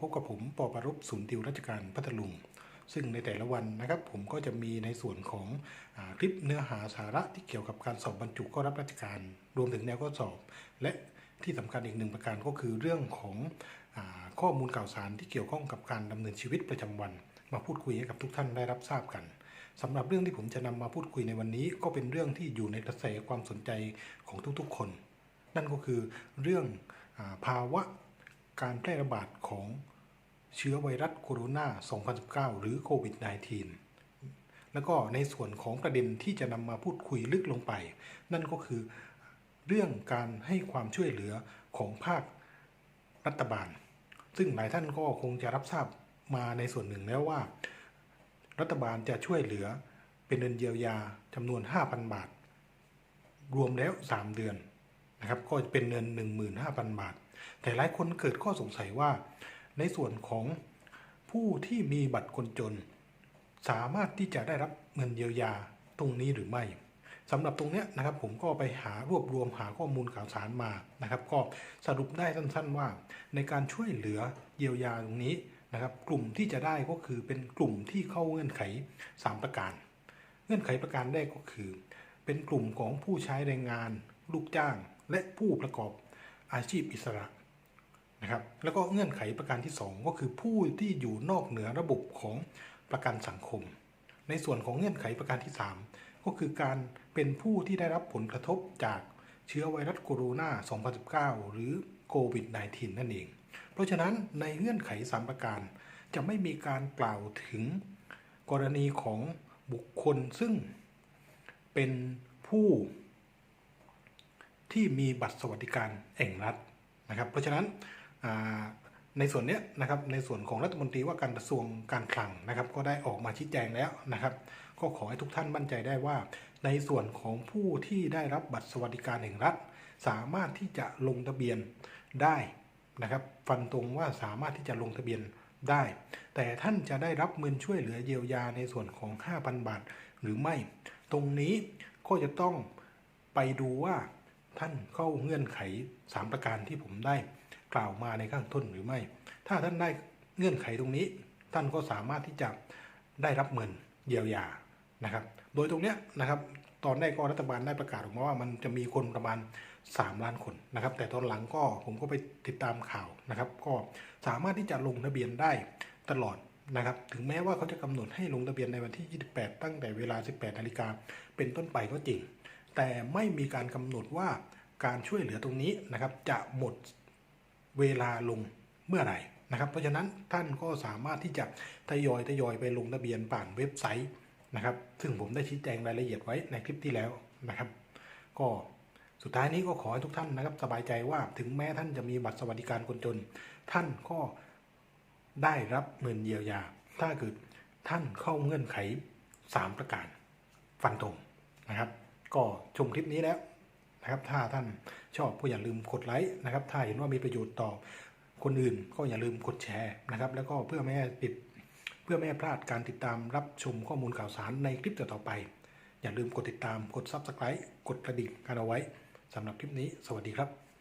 พบกับผมปอประรุปศูนย์ติวราชการพัทลุง ซึ่งในแต่ละวันนะครับ ผมก็จะมีในส่วนของอคลิปเนื้อหาสาระที่เกี่ยวกับการสอบบรรจุเข้ารับราชการ รวมถึงแนวข้อสอบ และที่สำคัญอีกหนึ่งประการก็คือเรื่องของอข้อมูลข่าวสารที่เกี่ยวข้องกับการดำเนินชีวิตประจำวัน มาพูดคุยให้กับทุกท่านได้รับทราบกันสำหรับเรื่องที่ผมจะนำมาพูดคุยในวันนี้ ก็เป็นเรื่องที่อยู่ในกระแสความสนใจของทุกๆคน นั่นก็คือเรื่องอภาวะ การแพร่ระบาดของเชื้อไวรัสโคโรนา 2019 หรือโควิด -19 แล้วก็ในส่วนของประเด็นที่จะนำมาพูดคุยลึกลงไป นั่นก็คือเรื่องการให้ความช่วยเหลือของภาครัฐบาล ซึ่งหลายท่านก็คงจะรับทราบมาในส่วนหนึ่งแล้วว่า รัฐบาลจะช่วยเหลือเป็นเงินเยียวยาจำนวน 5,000 บาท รวมแล้ว 3 เดือนนะครับก็จะเป็นเงิน 15,000 บาท แต่หลายคนเกิดข้อสงสัยว่า ในส่วนของผู้ที่มีบัตรคนจน สามารถที่จะได้รับเงินเยียวยาตรงนี้หรือไม่สำหรับตรงเนี้ยนะครับผมก็ไปหารวบรวมหาข้อมูลข่าวสารมานะครับ ก็สรุปได้สั้นๆว่า ในการช่วยเหลือเยียวยาตรงนี้นะครับกลุ่มที่จะได้ก็คือเป็นกลุ่มที่เข้าเงื่อนไข 3 ประการ เงื่อนไขประการแรกก็คือ เป็นกลุ่มของผู้ใช้แรงงาน ลูกจ้าง และผู้ประกอบ อาชีพอิสระนะครับแล้วก็เงื่อนไขประการที่ 2 ก็คือผู้ที่อยู่นอกเหนือระบบของประกันสังคม ในส่วนของเงื่อนไขประการที่ 3 ก็คือการเป็นผู้ที่ได้รับผลกระทบจากเชื้อไวรัสโคโรนา 2019 หรือโควิด -19 นั่นเอง เพราะฉะนั้นในเงื่อนไข 3 ประการ จะไม่มีการกล่าวถึงกรณีของบุคคลซึ่งเป็นผู้ ที่มีบัตรสวัสดิการแห่งรัฐนะครับ เพราะฉะนั้นในส่วนเนี้ยนะครับในส่วนของรัฐมนตรีว่าการกระทรวงการคลังนะครับ ก็ได้ออกมาชี้แจงแล้วนะครับ ก็ขอให้ทุกท่านมั่นใจได้ว่า ในส่วนของผู้ที่ได้รับบัตรสวัสดิการแห่งรัฐ สามารถที่จะลงทะเบียนได้นะครับฟันตรงว่าสามารถที่จะลงทะเบียนได้ แต่ท่านจะได้รับเงินช่วยเหลือเยียวยาในส่วนของ 5,000 บาทหรือไม่ ตรงนี้ก็จะต้องไปดูว่า ท่านเข้าเงื่อนไข 3 ประการที่ผมได้กล่าวมาในข้างต้นหรือไม่ ถ้าท่านได้เงื่อนไขตรงนี้ ท่านก็สามารถที่จะได้รับเงินเยียวยานะครับ โดยตรงเนี้ยนะครับตอนแรกก็รัฐบาลได้ประกาศออกมาว่ามันจะมีคนประมาณ 3 ล้านคนนะครับ แต่ตอนหลังก็ผมก็ไปติดตามข่าวนะครับ ก็สามารถที่จะลงทะเบียนได้ตลอดนะครับ ถึงแม้ว่าเขาจะกำหนดให้ลงทะเบียนในวันที่ 28 ตั้งแต่เวลา 18 นาฬิกาเป็นต้นไปก็จริง แต่ไม่มีการกำหนดว่าการช่วยเหลือตรงนี้นะครับจะหมดเวลาลงเมื่อไหร่นะครับ เพราะฉะนั้นท่านก็สามารถที่จะทยอยทยอยไปลงทะเบียนผ่านเว็บไซต์นะครับ ซึ่งผมได้ชี้แจงรายละเอียดไว้ในคลิปที่แล้วนะครับ ก็สุดท้ายนี้ก็ขอให้ทุกท่านนะครับสบายใจว่าถึงแม้ท่านจะมีบัตรสวัสดิการคนจน ท่านก็ได้รับเงินเยียวยา ถ้าเกิดท่านเข้าเงื่อนไข 3 ประการฟันธงนะครับ ก็ชมคลิปนี้แล้วนะครับ ถ้าท่านชอบก็อย่าลืมกดไลค์นะครับ ถ้าเห็นว่ามีประโยชน์ต่อคนอื่นก็อย่าลืมกดแชร์นะครับ แล้วก็เพื่อไม่ให้ติดเพื่อไม่ให้พลาดการติดตามรับชมข้อมูลข่าวสารในคลิปต่อๆไป อย่าลืมกดติดตามกด Subscribe กดกระดิ่งกันเอาไว้สำหรับคลิปนี้ สวัสดีครับ